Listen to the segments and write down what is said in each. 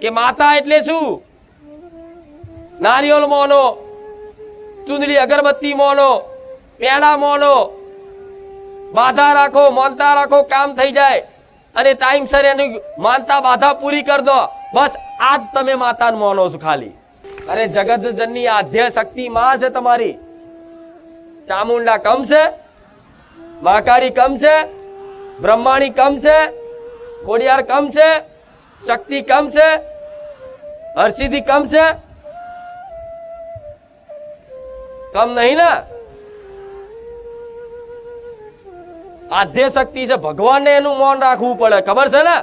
કે માતા એટલે શું? નારિયેલ મોનો, ચૂંદડી અગરબત્તી મોનો, પેડા મોનો. બાધા રાખો, માનતા રાખો, કામ થઈ જાય. અને ટાઈમસર એની માનતા બાધા પૂરી કરી દો. બસ, આજ તમે માતાને મોનો છો ખાલી. અરે જગત જનની આદ્ય શક્તિ માં છે તમારી. ચામુંડા કમ છે, મહાકાળી કમ છે, બ્રહ્માણી કમ છે, ખોડિયાર કમ છે શક્તિ કમ છે? હરસિદ્ધિ કમ છે? કમ નહીં ને? આધ્ય શક્તિ છે, ભગવાનને એનું મૌન રાખવું પડે, ખબર છે ને?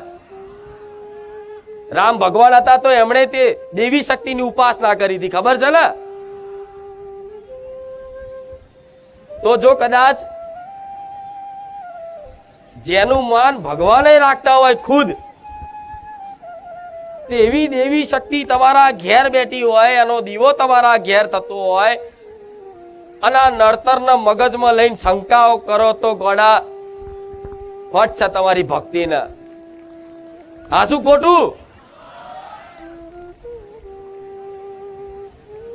રામ ભગવાન હતા તો એમણે તે દેવી શક્તિની ઉપાસના કરી હતી, ખબર છે ને? તો જો કદાચ જેનું માન ભગવાને રાખતા હોય ખુદ તેવી દેવી શક્તિ તમારા ઘેર બેઠી હોય, એનો દીવો તમારા ઘેર થતો હોય, અને આ નડતરના મગજમાં લઈને શંકાઓ કરો તો ગોડા ફટ છે તમારી ભક્તિને. આ શું ખોટું?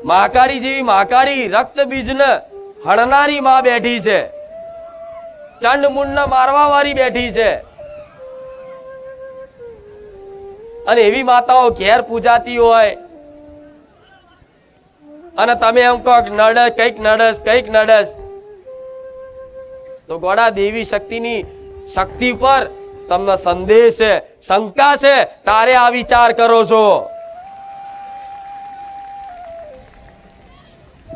મહાકાળી જેવી મહાકાળી રક્ત બીજને હણનારી માં બેઠી છે. ચંડ મુંડ મારવા વાળી બેઠી છે. અને એવી માતાઓ ઘેર પૂજાતી હોય. અને તમે એમ કહો નડસ કંઈક નડસ કંઈક નડસ તો ગોડા દેવી શક્તિની શક્તિ પર તમને સંદેહ છે, શંકા છે, તારે આ વિચાર કરો છો.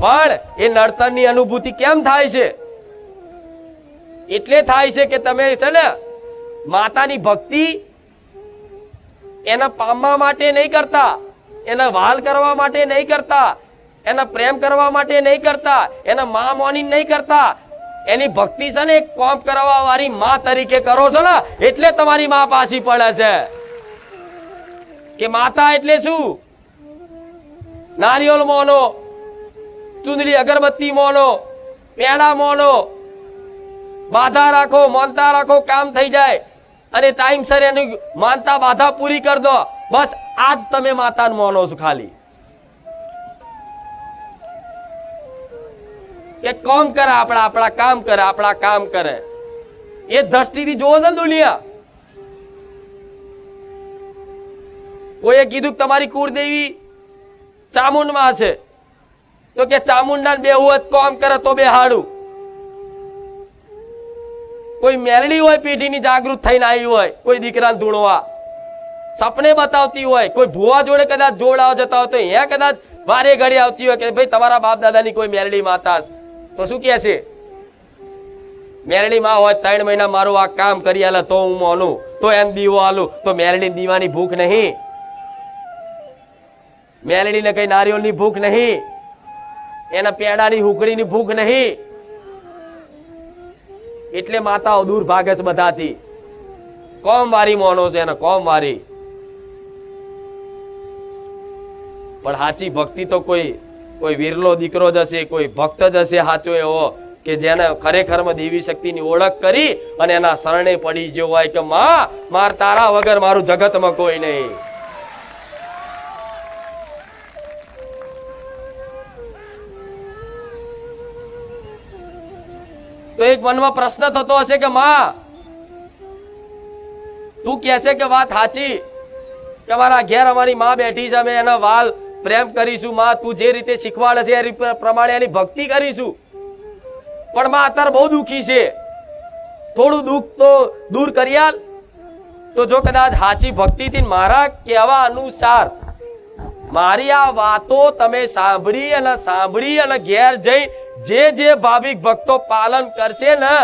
પણ એ નડતરની અનુભૂતિ કેમ થાય છે? એટલે થાય છે કે તમે છે ને, માતાની ભક્તિ એના પામવા માટે નહીં કરતા, એના વાલ કરવા માટે નહીં કરતા, એના પ્રેમ કરવા માટે નહીં કરતા, એના મા મોની નહીં કરતા. એની ભક્તિ છે ને કોમ કરવા વાળી મા તરીકે કરો છો ને, એટલે તમારી મા પાછી પડે છે. કે માતા એટલે શું? નારિયેલ મોનો, ચૂંદડી અગરબત્તી મોનો, પેડા મોનો, બાધા રાખો, માનતા રાખો, કામ થઈ જાય. અને ટાઈમસર એની માનતા બાધા પૂરી કરી દો. બસ, આજ તમે માતાને માનો છો ખાલી. કે કોમ કરે, આપણા આપણા કામ કરે, આપણા કામ કરે. એ દ્રષ્ટિથી જોવો છે ને દુનિયા? કોઈએ કીધું કે તમારી કુળદેવી ચામુંડમાં છે તો કે ચામુંડા બે હોય કોમ કરે તો બે હાડું કોઈ મેળણી હોય, પેઢીની જાગૃત થઈને આવી હોય, કોઈ દીકરાને ધૂણવા. સપને બતાવતી હોય, કોઈ ભુવા જોડે કદાચ જોડાવા જતા હોય તો અહીંયા કદાચ વારે ઘડી આવતી હોય કે ભાઈ, તમારા બાપ દાદાની કોઈ મેરડી માતા તો શું કહે છે? મેરડી હોય, ત્રણ મહિના મારું આ કામ કરી આલે તો હું માનું, તો એમ દીવો આલું, તો મેરડી દીવાની ભૂખ નહીં. મેરડીને કઈ નારિયેળની ભૂખ નહીં. એના પેડાની હુકડીની ભૂખ નહીં. એટલે માતાઓ દૂર ભાગે છે બધાથી. કોમ વારી મોનો છે એને કોમ વારી. પણ સાચી ભક્તિ તો કોઈ કોઈ વીરલો દીકરો જ હશે, કોઈ ભક્ત જ હશે સાચો એવો કે જેને ખરેખરમાં દેવી શક્તિની ઓળખ કરી અને એના શરણે પડી જેવો હોય કે, માં, માર તારા વગર મારું જગતમાં કોઈ નહીં. તો એક મનમાં પ્રશ્ન થતો હશે કે, માં, તું કહેશે કે વાત સાચી કે મારા ઘેર અમારી માં બેઠી છે, અમે એના વાલ પ્રેમ કરીશું. માં, તું જે રીતે શીખવાડે છે, એ પ્રમાણે એની ભક્તિ કરીશું. પણ માં, અત્યારે બહુ દુઃખી છે. થોડું દુઃખ તો દૂર કરી તો જો કદાચ સાચી ભક્તિથી મારા કહેવા અનુસાર મારી આ વાતો તમે સાંભળી અને સાંભળી અને ઘેર જઈ જે જે ભાવિક ભક્તો પાલન કરશે ને,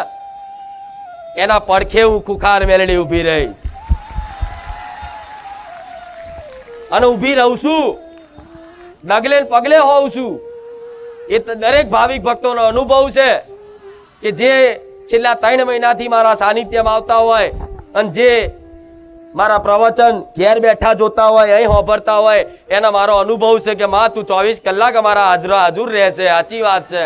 એના પડખે હું ખુખાર મેળડી ઊભી રહીશ. અને ઊભી રહું છું. ડગલે પગલે હોઉં છું. એ દરેક ભાવિક ભક્તોનો અનુભવ છે કે જે છેલ્લા ત્રણ મહિનાથી મારા સાનિધ્યમાં આવતા હોય અને જે મારા પ્રવચન ઘેર બેઠા જોતા હોય, અહીં હોભરતા હોય, એના મારો અનુભવ છે કે, માં, તું ચોવીસ કલાક અમારા હાજર હાજર રહેશે. સાચી વાત છે.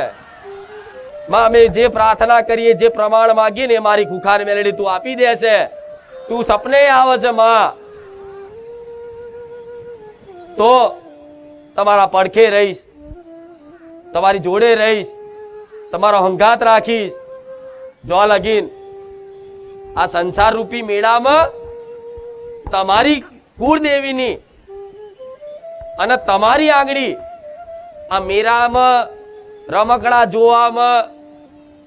માં, અમે જે પ્રાર્થના કરીએ, જે પ્રમાણ માગીએ ને મારી કુખાર મેળડી તું આપી દે છે તું સપને આવે છે, માં. તો તમારા પડખે રહીશ, તમારી જોડે રહીશ, તમારો હંગાત રાખીશ. જો લગીન આ સંસાર રૂપી મેળામાં તમારી કુળદેવીની અને તમારી આંગળી આ મેરામાં, રમકડા જોવામાં,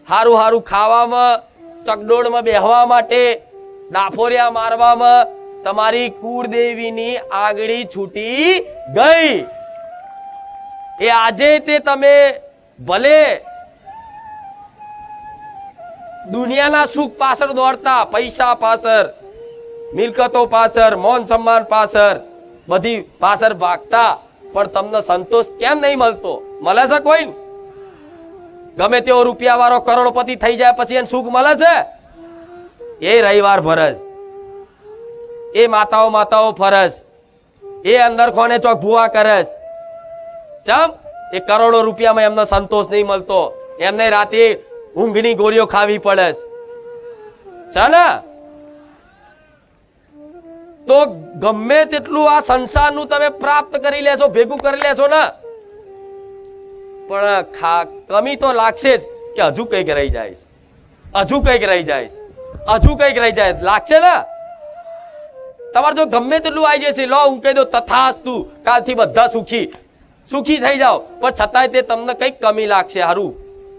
હારું હારું ખાવામાં, ચકડોળમાં બેહવા માટે, ડાફોરિયા મારવામાં તમારી કુળદેવીની આંગળી છૂટી ગઈ. એ આજે તે તમે ભલે દુનિયાના સુખ પાછળ દોડતા, પૈસા પાછળ મિલકતો પાછળ મોન સન્માન પાછળ બધી પાછળ ભાગતા, પણ તમને સંતોષ કેમ નહીં મળતો? મળે છે કોઈ ગમે તેવો રૂપિયા વાળો કરોડપતિ થઈ જાય પછી એને સુખ મળે છે? એ રવિવાર ફરજ. એ માતાઓ માતાઓ ફરજ. એ અંદર કોને ચોક ભૂવા કરે ચમ? એ કરોડો રૂપિયામાં એમનો સંતોષ નહીં મળતો. એમને રાતે ઊંઘની ગોળીઓ ખાવી પડે છે ને? તો ગમે તેટલું આ સંસારનું તમે પ્રાપ્ત કરી લેશો, ભેગું કરી લેશો ને. પણ ખા, કમી તો લાગશે જ કે હજુ કંઈક રહી જાય હજુ કંઈક રહી જાય હજુ કંઈક રહી જાય લાગશે ને? તમારે જો ગમે તેટલું આવી જશે, લો, હું કહી દઉં, તથાસ્તુ, કાલથી બધા સુખી. સુખી થઈ જાઓ. પણ છતાંય તે તમને કંઈક કમી લાગશે સારું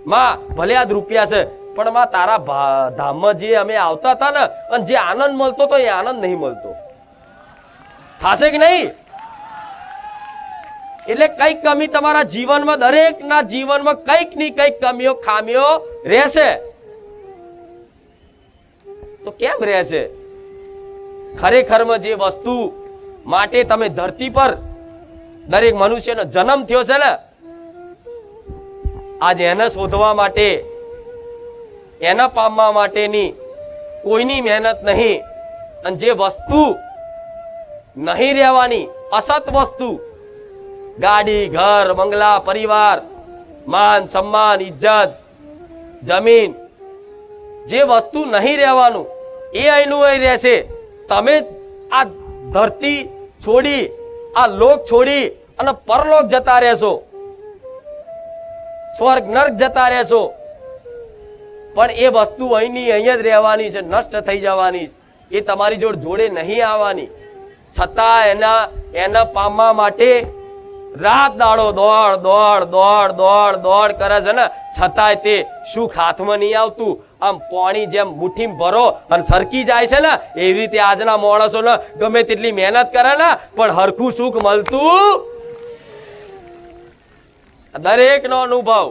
માં, ભલે આ રૂપિયા છે, પણ માં, તારા ધામમાં જે અમે આવતા હતા ને, અને જે આનંદ મળતો તો એ આનંદ નહીં મળતો. થાશે કે નહીં? એટલે કંઈક કમી તમારા જીવનમાં, દરેકના જીવનમાં કંઈકની કંઈક કમીઓ, ખામીઓ રહેશે. તો કેમ રહેશે? ખરેખરમાં જે વસ્તુ માટે તમે ધરતી પર દરેક મનુષ્યનો જન્મ થયો છે ને, આજ એને શોધવા માટે, એના પામવા માટેની કોઈની મહેનત નહીં. અને જે વસ્તુ નહીં રહેવાની અસત વસ્તુ. ગાડી, ઘર, બંગલા, પરિવાર, માન, સન્માન, ઇજ્જત, જમીન, જે વસ્તુ નહીં રહેવાનું, એ અહીંનું અહીં રહેશે. તમે આ ધરતી છોડી, આ લોક છોડી અને પરલોક જતા રહેશો. સ્વર્ગ, નર્ક જતા રહેશો. પણ એ વસ્તુ અહીંની અહીં જ રહેવાની છે, નષ્ટ થઈ જવાની છે. એ તમારી જોડ જોડે નહીં આવવાની. છતાં એના એના પામવા માટે રાત દાડો દોડ દોડ દોડ દોડ દોડ કરે છે ને, છતાંય તે સુખ હાથમાં નહીં આવતું. આમ પાણી જેમ મુઠ્ઠી ભરો અને સરકી જાય છે ને, એવી રીતે આજના માણસો ને ગમે તેટલી મહેનત કરે ને, પણ હરખું સુખ મળતું દરેક નો અનુભવ.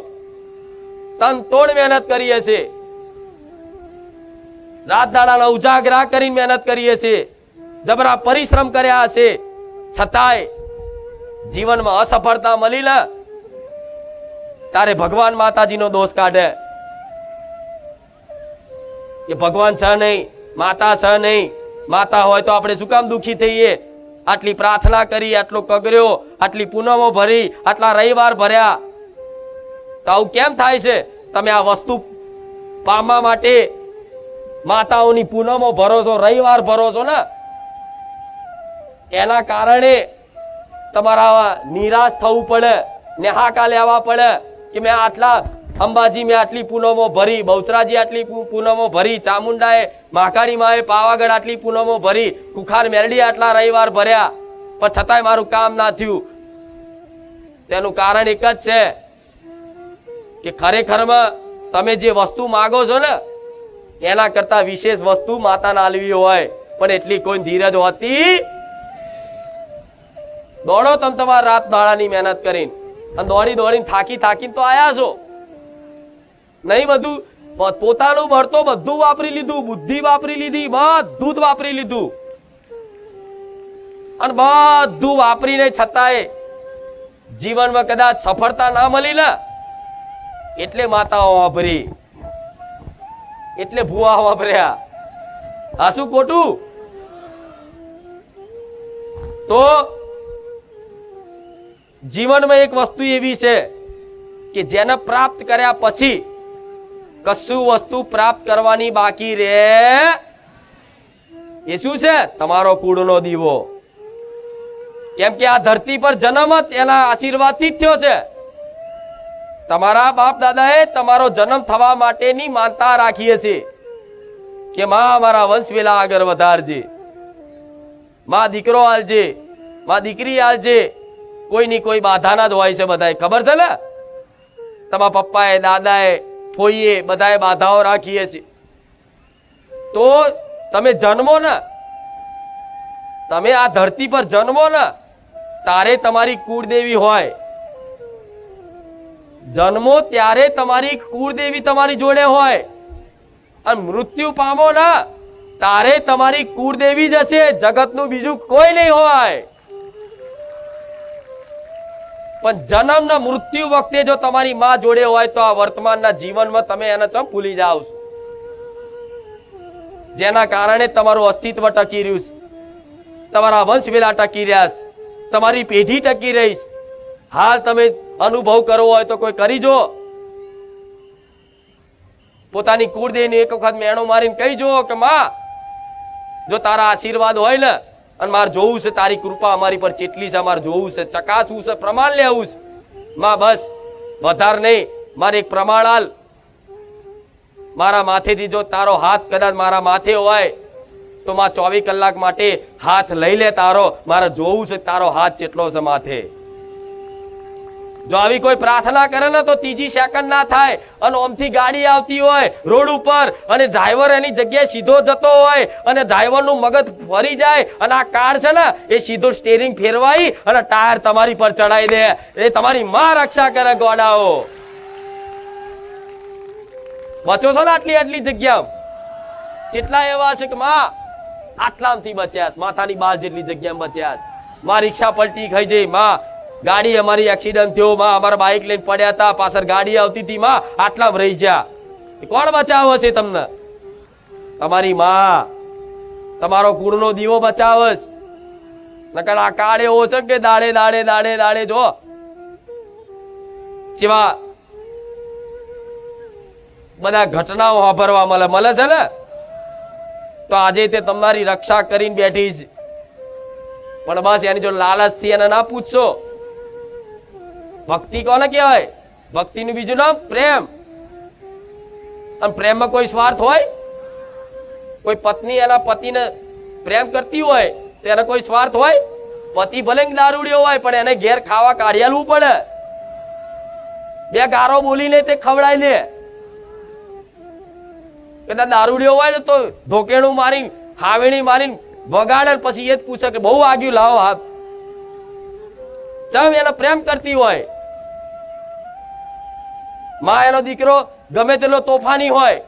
તન તોડ મહેનત કરીએ છીએ. રાત દાડાના ઉજાગરા કરીને મહેનત કરીએ છીએ. જબરા પરિશ્રમ કર્યા હશે. છતાંય જીવનમાં અસફળતા મળી ને. તારે ભગવાન માતાજીનો દોષ કાઢે. કે ભગવાન છે નહીં, માતા છે નહીં. માતા હોય તો આપણે શું કામ દુઃખી થઈએ? આટલી પ્રાર્થના કરી, આટલો કગર્યો, આટલી પૂનમો ભરી, આટલા રવિવાર ભર્યા. તો આવું કેમ થાય છે? તમે આ વસ્તુ પામવા માટે માતાઓની પૂનમો ભરો છો, રવિવાર ભરો છો ને? એના કારણે તમારા નિરાશ થવું પડે નેહાકા લેવા પડે કે મેં આટલા અંબાજી મેં આટલી પૂનમો ભરી, બહુચરાજી આટલી પૂનમો ભરી, ચામુંડાએ મહાકાળી માએ, પાવાગઢ આટલી પૂનમો ભરી, કુખાર મેરડી આટલા રવિવાર ભર્યા. પણ છતાંય મારું કામ ના થયું. તેનું કારણ એક જ છે કે ખરેખરમાં તમે જે વસ્તુ માગો છો ને, એના કરતા વિશેષ વસ્તુ માતાના આલવી હોય. પણ એટલી કોઈ ધીરજ હોતી દોડો તમે તમારા રાત દાડાની મહેનત કરીને. અને દોડી દોડીને થાકી થાકીને તો આયા છો. નહીં બધું પોતાનું ભરતો બધું વાપરી લીધું, બુદ્ધિ વાપરી લીધી, બધું જ વાપરી લીધું. અને બધું વાપરીને છતાંય જીવનમાં કદાચ સફળતા ના મળી ને, એટલે માતાઓ વાપરી. એટલે ભૂવા વાપર્યા. આ શું ખોટું? તો જીવનમાં એક વસ્તુ એવી છે કે જેને પ્રાપ્ત કર્યા પછી કશું વસ્તુ પ્રાપ્ત કરવાની બાકી રહે. એ શું છે? તમારો કુળનો દીવો. કેમ કે આ ધરતી પર જન્મ એના આશીર્વાદથી જ થયો છે. તમારા બાપ દાદાએ તમારો જન્મ થવા માટેની માનતા રાખીએ છીએ કે માં અમારા વંશ વેલા આગળ વધારજે. માં દીકરો આલજે, માં દીકરી આલજે કોઈની કોઈ બાધાના જ હોય છે બધાય ખબર છે ને? તમારા પપ્પાએ, દાદાએ, ફોઈએ બધાએ બાધાઓ રાખીએ છીએ. તો તમે જન્મો ને. તમે આ ધરતી પર જન્મો ને, તારે તમારી કુળદેવી હોય. જન્મો ત્યારે તમારી કુળદેવી તમારી જોડે હોય. અને મૃત્યુ પામો ને, તારે તમારી કુળદેવી જ હશે, જગતનું બીજું કોઈ નહીં હોય. પણ જન્મ ને મૃત્યુ વખતે જો તમારી માં જોડે હોય તો આ વર્તમાનના જીવનમાં તમે એને ચમ ભૂલી જાઓ છો? જેના કારણે તમારું અસ્તિત્વ ટકી રહ્યું છે. તમારા વંશ વેલા ટકી રહ્યા છે. તમારી પેઢી ટકી રહી છે. હાલ તમે અનુભવ કરવો હોય તો કોઈ કરી જો પોતાની કુળદેવને એક વખત મેણો મારીને કહી જો કે, માં, જો તારા આશીર્વાદ હોય ને અને મારે જોવું છે, તારી કૃપા અમારી પર ચેટલી છે મારે જોવું છે, ચકાસવું છે, પ્રમાણ લેવું છે. માં બસ, વધારે નહીં, મારે એક પ્રમાણ હાલ મારા માથેથી જો તારો હાથ કદાચ મારા માથે હોય, તો માં ચોવીસ કલાક માટે હાથ લઈ લે તારો. મારે જોવું છે, તારો હાથ ચેટલો છે માથે. જો આવી કોઈ પ્રાર્થના કરે ને તો ત્રીજી સેકન્ડ ના થાય અને ઓમથી ગાડી આવતી હોય રોડ ઉપર અને ડ્રાઈવર એની જગ્યાએ સીધો જતો હોય અને ડ્રાઈવરનું મગજ ફરી જાય અને આ કાર છે ને, એ સીધો સ્ટેરિંગ ફેરવાઈ અને ટાયર તમારી પર ચડાવી દે. એ તમારી માં રક્ષા કરે ગોડાઓ. બચો છો ને આટલી આટલી જગ્યા કેટલા એવા છે કે માં, આટલામથી બચ્યા. માથાની બાર જેટલી જગ્યામાં બચ્યા માં રિક્ષા પલટી ખાઈ જઈ, માં. ગાડી અમારી એક્સિડન્ટ થયો, માં અમારા બાઇક લઈને પડ્યા હતા. પાછળ ગાડી આવતી હતી, માં આટલા રહી ગયા. કોણ બચાવે છે તમને? તમારી માં, તમારો કુળનો દીવો બચાવે છે. નકર આ કાળે એવો છે કે દાડે દાડે દાડે દાડે, જો. જેવા બધા ઘટનાઓ વાપરવા મળે મળે છે ને? તો આજે તે તમારી રક્ષા કરીને બેઠી છે. પણ બસ એની જો લાલચથી એને ના પૂછશો. ભક્તિ કોને કહેવાય? ભક્તિનું બીજું નામ પ્રેમ. અને પ્રેમમાં કોઈ સ્વાર્થ હોય? કોઈ પત્ની એના પતિને પ્રેમ કરતી હોય, તો એને કોઈ સ્વાર્થ હોય? પતિ ભલે દારૂડિયો હોય, પણ એને ઘેર ખાવા કાઢિયાલવું પડે. બે ગારો બોલીને તે ખવડાવી દે. કદાચ દારૂડિયો હોય ને તો ધોકેણું મારીને, હાવેણી મારીને વગાડે પછી એ જ પૂછે કે, બહુ વાગ્યું લાવો હાથ. ચમ એને પ્રેમ કરતી હોય? માં એનો દીકરો ગમે તેટલો તોફાની હોય,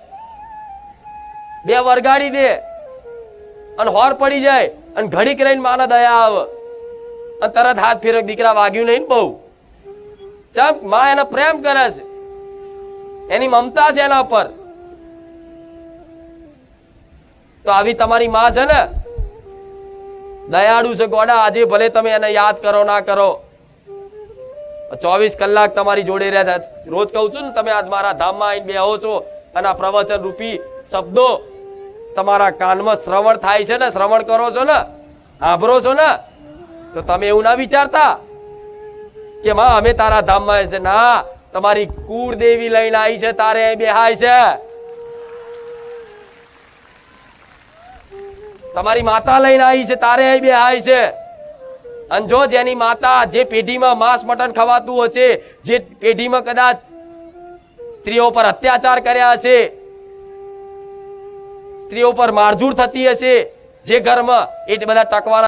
બે વરગાડી દે અને હોર પડી જાય અને ઘડીક રહીને માને દયા આવે. અને તરત હાથ ફેરવે, દીકરા વાગ્યું નહીં બહુ. ચમ, માં એનો પ્રેમ કરે છે. એની મમતા છે એના પર. તો આવી તમારી માં છે ને? દયાળુ છે ગોડા, આજે ભલે તમે એને યાદ કરો, ના કરો. ચોવીસ કલાક તમારી જોડે રહ્યા છે. રોજ કહું છું ને, તમે આજ મારા ધામમાં આવીને બેહો છો અને આ પ્રવચન રૂપી શબ્દો તમારા કાનમાં શ્રવણ થાય છે ને, શ્રવણ કરો છો ને આભરો છો ને, તો તમે એવું ના વિચારતા કે માં, અમે તારા ધામમાં છે ના, તમારી કુળ દેવી લઈને આવી છે, તારે બેહાય છે. તમારી માતા લઈને આવી છે, તારે બેહાય છે. અને જો જેની માતા જે પેઢીમાં માંસ, મટન ખવાતું હશે, જે પેઢીમાં કદાચ સ્ત્રીઓ પર અત્યાચાર કર્યા હશે, સ્ત્રીઓ પર મારઝૂડ થતી હશે, જે ઘરમાં એ બધા ટકવાના